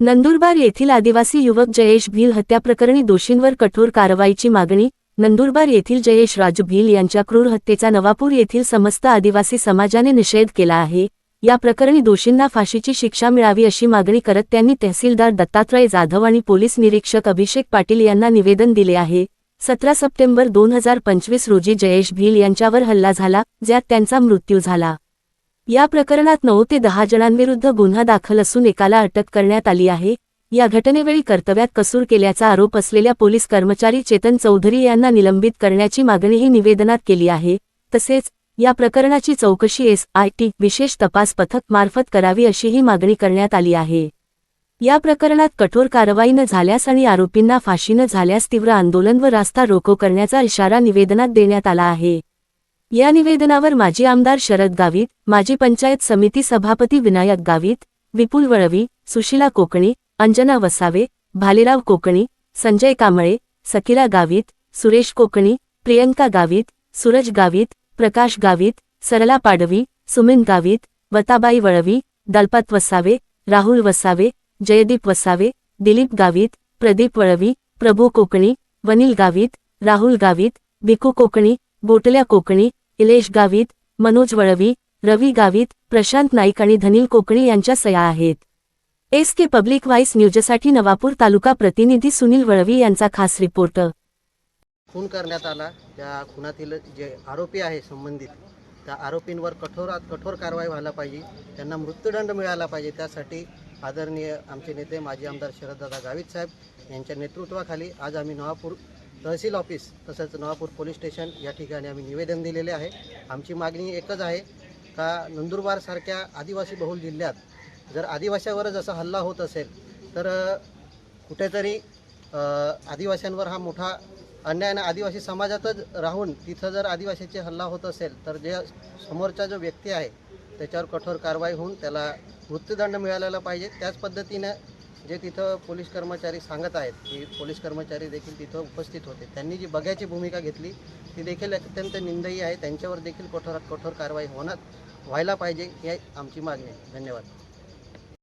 नंदुरबार येथील आदिवासी युवक जयेश भील हत्याप्रकरणी दोषींवर कठोर कारवाईची मागणी नंदुरबार येथील जयेश राजू भील यांच्या क्रूर हत्येचा नवापूर येथील समस्त आदिवासी समाजाने निषेध केला आहे. या प्रकरणी दोषींना फाशीची शिक्षा मिळावी अशी मागणी करत त्यांनी तहसीलदार दत्तात्रय जाधव आणि पोलीस निरीक्षक अभिषेक पाटील यांना निवेदन दिले आहे. सतरा सप्टेंबर दोन हजार पंचवीस रोजी जयेश भील यांच्यावर हल्ला झाला ज्यात त्यांचा मृत्यू झाला. या प्रकरणात नऊ ते दहा जणांविरुद्ध गुन्हा दाखल असून एकाला अटक करण्यात आली आहे. या घटनेवेळी कर्तव्यात कसूर केल्याचा आरोप असलेल्या पोलीस कर्मचारी चेतन चौधरी यांना निलंबित करण्याची मागणीही निवेदनात केली आहे. तसेच या प्रकरणाची चौकशी एस आय टी विशेष तपास पथक मार्फत करावी अशीही मागणी करण्यात आली आहे. या प्रकरणात कठोर कारवाई न झाल्यास आणि आरोपींना फाशी न झाल्यास तीव्र आंदोलन व रास्ता रोको करण्याचा इशारा निवेदनात देण्यात आला आहे. या निवेदनावर माजी आमदार शरद गावित माजी पंचायत समिती सभापती विनायक गावित विपुल वळवी सुशिला कोकणी अंजना वसावे भालेराव कोकणी संजय कांबळे सकिरा गावित सुरेश कोकणी प्रियंका गावित सूरज गावित प्रकाश गावित सरला पाडवी सुमिन गावित वताबाई वळवी दलपत वसावे राहुल वसावे जयदीप वसावे दिलीप गावित प्रदीप वळवी प्रभू कोकणी वनील गावित राहुल गावित भिकू कोकणी बोटल्या कोकणी इलेश गावित मनोज वळवी रवी गावित प्रशांत नाईक आणि धनील कोकणी यांच्या सया आहेत. एस के पब्लिक व्हाईस न्यूजसाठी नवापूर तालुका प्रतिनिधी सुनील वळवी यांचा खास रिपोर्ट. खून करण्यात आला. त्या खुनातील जे आरोपी आहे संबंधित त्या आरोपींवर कठोरात कठोर कारवाई व्हायला पाहिजे. त्यांना मृत्यूदंड मिळाला पाहिजे. त्यासाठी आदरणीय आमचे नेते माजी आमदार शरददादा गावित साहेब यांच्या नेतृत्वाखाली आज आम्ही नवापूर तहसील ऑफिस तसंच नवापूर पोलीस स्टेशन या ठिकाणी आम्ही निवेदन दिलेले आहे. आमची मागणी एकच आहे का नंदुरबारसारख्या आदिवासी बहुल जिल्ह्यात जर आदिवाशावरच असा हल्ला होत असेल तर कुठेतरी अ, आदिवाशांवर हा मोठा अन्याय आणि आदिवासी समाजातच राहून तिथं जर आदिवासीचे हल्ला होत असेल तर जे समोरचा जो व्यक्ती आहे त्याच्यावर कठोर कारवाई होऊन त्याला मृत्यूदंड मिळालेला पाहिजे. त्याच पद्धतीनं जे तिथं पोलीस कर्मचारी सांगत आहेत की पोलीस कर्मचारी देखील तिथं उपस्थित होते. त्यांनी जी बघ्याची भूमिका घेतली ती देखील अत्यंत निंदयी आहे. त्यांच्यावर देखील कठोरात कठोर कारवाई होणार व्हायला पाहिजे ही आमची मागणी आहे. धन्यवाद.